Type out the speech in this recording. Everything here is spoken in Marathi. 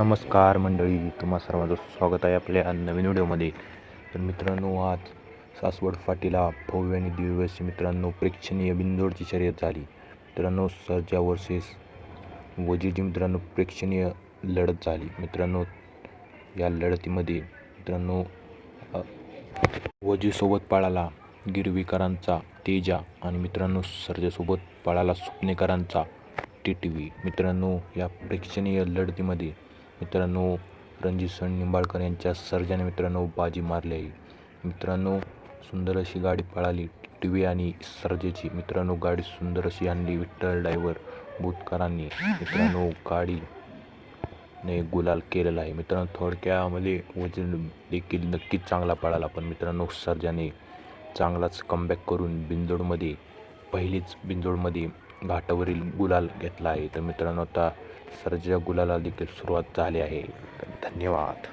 नमस्कार मंडळी तुम्हा सर्वांचं स्वागत आहे आपल्या नवीन व्हिडिओमध्ये. तर मित्रांनो आज सासवड फाटीला भव्य आणि दिव्यवशी मित्रांनो प्रेक्षणीय बिंदोडची शर्यत झाली. मित्रांनो सरच्या वर्सेस वजीची मित्रांनो प्रेक्षणीय लढत झाली. मित्रांनो या लढतीमध्ये मित्रांनो वजीसोबत पळाला गिरवीकरांचा तेजा आणि मित्रांनो सरजेसोबत पळाला टी वी मित्रांनो या प्रेक्षणीय लढतीमध्ये मित्रांनो रणजित सण निंबाळकर यांच्या सर्जाने मित्रांनो बाजी मारली आहे. मित्रांनो सुंदर अशी गाडी पळाली. टिटवी आणि सर्जेची मित्रांनो गाडी सुंदर अशी आणली. विठ्ठल ड्रायव्हर भूतकरांनी. मित्रांनो गाडी ने गुलाल केलेला आहे. मित्रांनो थोडक्यामध्ये वजन देखील नक्कीच चांगला पळाला पण मित्रांनो सर्जाने चांगलाच कमबॅक करून बिंदोडमध्ये पहिलीच बिंदोडमध्ये घाटावरील गुलाल घेतला आहे. तर मित्रांनो आता सर्जा गुलाला देखील सुरुवात झाली आहे. धन्यवाद.